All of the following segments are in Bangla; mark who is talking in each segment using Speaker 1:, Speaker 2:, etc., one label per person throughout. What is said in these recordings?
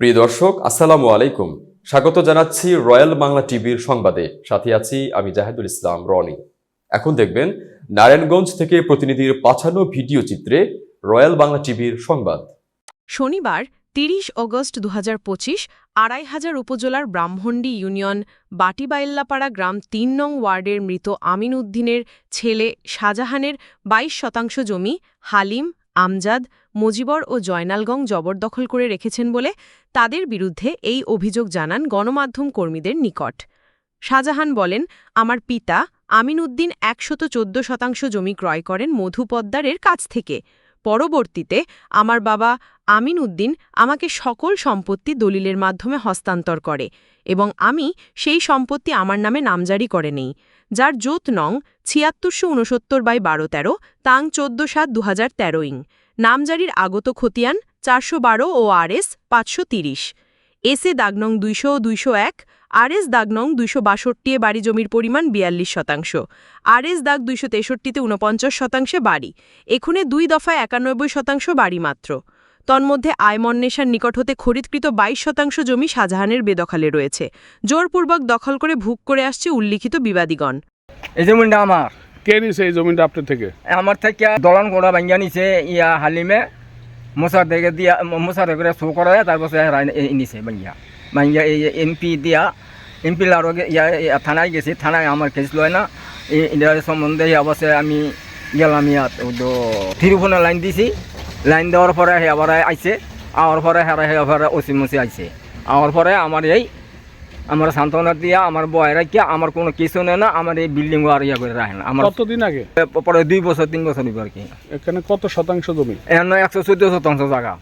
Speaker 1: প্রিয় দর্শক, আসসালামু আলাইকুম। স্বাগত জানাচ্ছি রয়্যাল বাংলা টিভির সংবাদে। সাথে আছি আমি জাহেদুল ইসলাম রনি। এখন দেখবেন, নারায়ণগঞ্জ থেকে প্রতিনিধির পাঠানো ভিডিও চিত্রে রয়্যাল বাংলা টিভির সংবাদ।
Speaker 2: শনিবার, তিরিশ অগস্ট দু আড়াই হাজার উপজেলার ব্রাহ্মণ্ডী ইউনিয়ন, বাটিবাইল্লাপাড়া গ্রাম তিন নং ওয়ার্ডের মৃত আমিন উদ্দিনের ছেলে শাহজাহানের ২২ শতাংশ জমি, হালিম আমজাদ, মজিবর ও জয়নালগং জবরদখল করে রেখেছেন বলে তাদের বিরুদ্ধে এই অভিযোগ জানান গণমাধ্যম কর্মীদের নিকট। শাহজাহান বলেন, আমার পিতা আমিন উদ্দিন একশত শতাংশ জমি ক্রয় করেন মধু পদ্মারের কাছ থেকে। পরবর্তীতে আমার বাবা আমিন উদ্দিন আমাকে সকল সম্পত্তি দলিলের মাধ্যমে হস্তান্তর করে এবং আমি সেই সম্পত্তি আমার নামে নামজারি করে নেই। যার জোত নং ছিয়াত্তরশো উনসত্তর বাই বারো তেরো, তাং চোদ্দ সাত দু হাজার তেরো ইং নামজারির আগত খতিয়ান চারশো বারো ও আরএস পাঁচশো তিরিশ। এসে দাগনং দুইশো দুইশো এক আরএস দাগনং দুইশো বাষট্টি বাড়ি জমির পরিমাণ বিয়াল্লিশ শতাংশ। আরএস দাগ দুইশো তেষট্টিতে ঊনপঞ্চাশ শতাংশে বাড়ি। এখুনে দুই দফায় একানব্বই শতাংশ বাড়ি মাত্র। তন্মধ্যে আয়মন্নেশার নিকট হতে খরিদকৃত ২২ শতাংশ জমি শাহজাহানের বেদখলে রয়েছে। জোরপূর্বক দখল করে ভুগ করে আসছে উল্লিখিত বিবাদীগণ।
Speaker 3: এই জমিনটা আমার।
Speaker 4: কে নিছে এই জমিটা আপনার থেকে?
Speaker 3: আমার থেকে দলন করা ভাঙ্গা নিছে ইয়া হালিমে। মশা দেখে দিয়া মশা দেখে শো করে তারপর নিছে ভাঙ্গা এই এমপি দিয়া এমপি ইয়া ইয়া থানায় গেছি থানায় আমার কেস লয় না। এটার সম্বন্ধে অবশ্যই আমি গেলাম ইয়াত থিরুফোনে লাইন দিছি। লাইন দেওয়ার পরে হে আবার আইছে আওয়ার পরে হেরা হে আবার ওসি মসি আইছে। আওয়ার পরে আমার এই আমার সান্ত্বনা দিয়া আমার বয় রাখিয়া আমার কোনো কিছু নেই না আমার এই বিল্ডিং আর ইয়া করে রাখে না। আমার
Speaker 4: কতদিন আগে?
Speaker 3: পরে দুই বছর তিন বছর আর কি।
Speaker 4: এখানে কত শতাংশ জমি?
Speaker 3: এখানে একশো চোদ্দ শতাংশ জায়গা।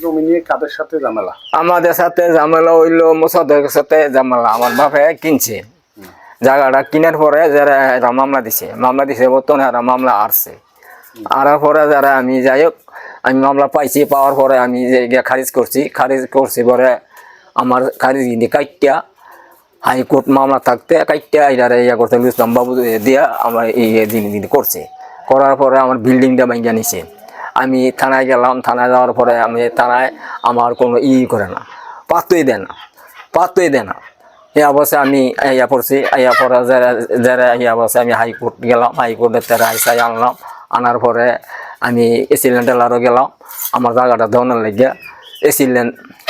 Speaker 4: জমি নিয়ে কাদের সাথে ঝামেলা?
Speaker 3: আমাদের সাথে ঝামেলা হইল মোসাদের সাথে ঝামেলা। আমার বাপে কিনছে। জায়গাটা কিনার পরে যারা এরা মামলা দিছে। মামলা দিছে বর্তমানে এরা মামলা আসছে আর পরে যারা আমি যাই হোক, আমি মামলা পাইছি, পাওয়ার পরে আমি খারিজ করছি। খারিজ করছি পরে আমার খারিজ দিয়ে কাইটিয়া হাইকোর্ট মামলা থাকতে কাইটিয়া এটারে ইয়া করতে ইসলাম বাবু দিয়া আমার এই দিন দিন করছে। করার পরে আমার বিল্ডিংটা ভাঙ্গা নিছে। আমি থানায় গেলাম থানায় যাওয়ার পরে আমি থানায় আমার কোনো ই করে না পাত্তই দেয় না পাত্তই দেয় না। এই অবস্থায় আমি ইয়া পড়ছি ইয়া পরে যারা যারা এই অবস্থায় আমি হাইকোর্ট গেলাম হাইকোর্টে তারা আইসাই আনলাম আনার পরে আমি এসিলেন টেলারও গেলাম আমার জায়গাটা দেওয়ার লেগে এসিলেন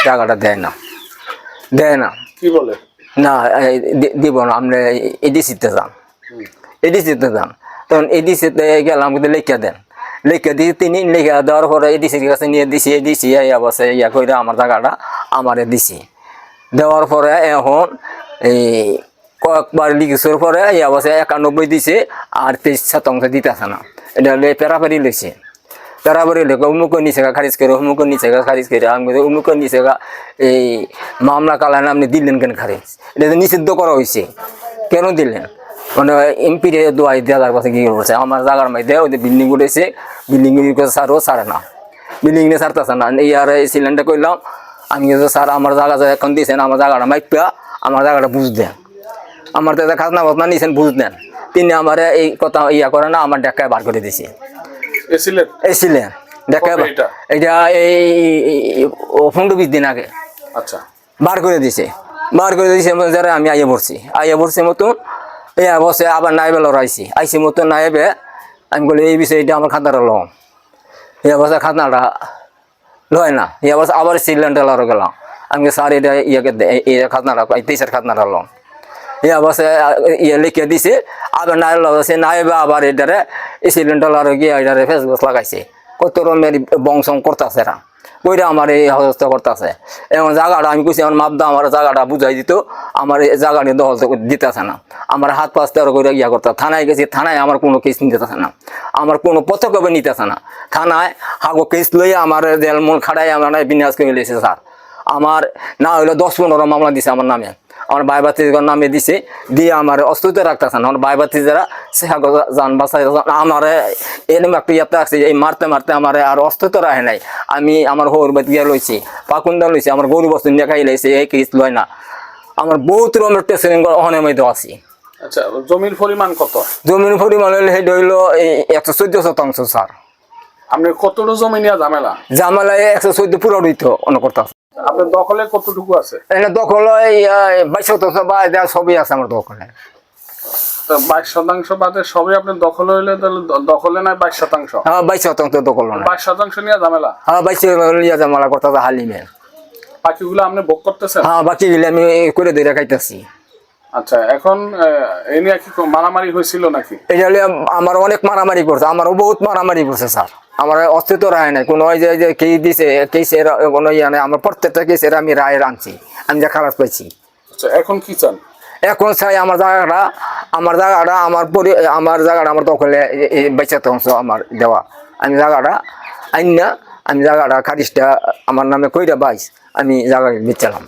Speaker 3: জায়গাটা দেয় না দেয় না।
Speaker 4: কি বলে?
Speaker 3: না দিব না আপনি এডিসিতে যান এডিসিতে যান। তখন এডিসিতে গেলাম কিন্তু লেখা দেন। লেখা দিয়ে তিনি লেখা দেওয়ার পরে এডিসির কাছে নিয়ে দিছি এডিসি এই অবশ্যই ইয়া করে আমার জায়গাটা আমারে দিছি। দেওয়ার পরে এখন এই কয়েকবার লিখিসের পরে এই অবশ্যই একানব্বই দিছে আর তেইশ শতাংশ দিতেছে না। এটা হলে পেরাপারি লইছে পেরাপারি লোক উমুক নিচে খারিজ করে উমুক নিচে খারিজ করে আমি বলি, উমুক নিচে এই মামলা কালান আপনি দিলেন কেন খারিজ? এটা নিষিদ্ধ করা হয়েছে কেন দিলেন? মানে এমপি দোয়াই দেওয়া কাছে কি করছে আমার জায়গার মধ্যে ওই বিল্ডিং উঠেছে বিল্ডিং সারও সারে না। বিল্ডিং নিয়ে সারতেছে না। এই আর এই সিলিন্ডার করলাম আমি স্যার আমার জায়গা এখন দিয়েছেন আমার জায়গাটা মাইপা আমার জায়গাটা বুঝ দেন। আমার তো খাজনা বাজনা নিয়েছেন বুঝ দেন। তিনি আমার এই কথা ইয়া করে না আমার ডেকায় বার করে দিয়েছে
Speaker 4: এসিলেন
Speaker 3: ডেকায়
Speaker 4: এটা?
Speaker 3: এই পনেরো বিশ দিন আগে।
Speaker 4: আচ্ছা।
Speaker 3: বার করে দিছে। বার করে দিছে যারা আমি আইয়ে পড়ছি। আইয়ে পড়ছি মতন এই বসে আবার নাইবে লড়াইছি আইসি মতন নাইবে, আমি বলি, এই বিষয়টা আমার খাতাটা লম এই অবস্থা খাতনাটা লয় না। এই অবস্থা আবার সিলিন্ডার লড়ো গেলাম। আমি স্যার, এটা এই- এই খাতনাটা তেইশের খাতনাটা লম এই অবস্থা ইয়ে লিখে দিছে, আবার নাই লগাইছে নাইবে আবার এটারে সিলিন্ডার লড়ো গিয়ে এটারে ফেসবুক লাগাইছে। কত রকমের বংশং করতেছে এরা। ওইটা আমার এই হস্ত করতেছে। এবং জায়গাটা, আমি কইছি আমার মাপদা আমার জায়গাটা বুঝাই দিত, আমার এই জায়গাটা দখল তো দিতেছে না। আমার হাত পাঁচ তেরো করে ইয়া করতে, থানায় গেছি, থানায় আমার কোনো কেস নিতেছে না। আমার কোনো পথকবে নিতেছে না। থানায় হাগো কেস লইয়া আমার জেলমূল খাড়াই আমার বিন্যাস করে লেছে স্যার। আমার না হইল দশ পনেরো মামলা দিছে আমার নামে। আমার ভাই নামে দিছে দিয়ে আমার অস্তিত্ব রাখতেছে না আমার ভাই ভাতিজারা সে হাগো যান বাসায় আমার এরকম একটা ইয়াতে আছে এই মারতে মারতে আমার আর অস্তিত্ব রাখে নাই। আমি আমার হৌর বাদ গিয়া লইছি পাকুন্দা লইছি আমার গরু বস্তু নিয়ে খাই লাইছে এই কেস লয় না। আমার বহুত রকমের টেস্টিং অনেক মধ্যে আছি।
Speaker 4: আচ্ছা জমির পরিমাণ কত?
Speaker 3: জমির পরিমাণ হইলে সেই হইল এই একশো চোদ্দ শতাংশ স্যার।
Speaker 4: আপনি কতটা জমি নিয়ে ঝামেলা?
Speaker 3: জামালায় একশো চোদ্দ পুরো রইত করতে
Speaker 4: আপনার দখলে কতটুকু আছে?
Speaker 3: এটা দখল এই বাইশ শতাংশ বা এটা সবই আছে আমার দখলে।
Speaker 4: তো বাইশ শতাংশ বাদে সবই আপনার দখল হইলে তাহলে দখলে বাইশ শতাংশ?
Speaker 3: হ্যাঁ বাইশ শতাংশ দখল
Speaker 4: বাইশ শতাংশ নিয়ে ঝামেলা?
Speaker 3: হ্যাঁ বাইশ
Speaker 4: বাকিগুলো আপনি ভোগ করতেছেন?
Speaker 3: হ্যাঁ আমি করে দিয়ে খাইতেছি।
Speaker 4: আচ্ছা এখন আহ, নিয়ে কি মারামারি হয়েছিল নাকি?
Speaker 3: এটা হলে আমার অনেক মারামারি করছে আমারও বহুত মারামারি করছে স্যার। আমার অস্তিত্ব রায় নাই কোনো যে যে কে দিছে কেসের কোনো ইয়ে নাই আমার প্রত্যেকটা কেসের আমি রায় আনছি আমি যা খারাপ পাইছি।
Speaker 4: আচ্ছা এখন কি চান?
Speaker 3: এখন চাই আমার জায়গাটা আমার জায়গাটা আমার পরি আমার জায়গাটা আমার দখলে বেঁচে অংশ আমার দেওয়া। আমি জায়গাটা আইন না আমি জায়গাটা খারিজটা আমার নামে কইরা বাইস আমি জায়গা বেচালাম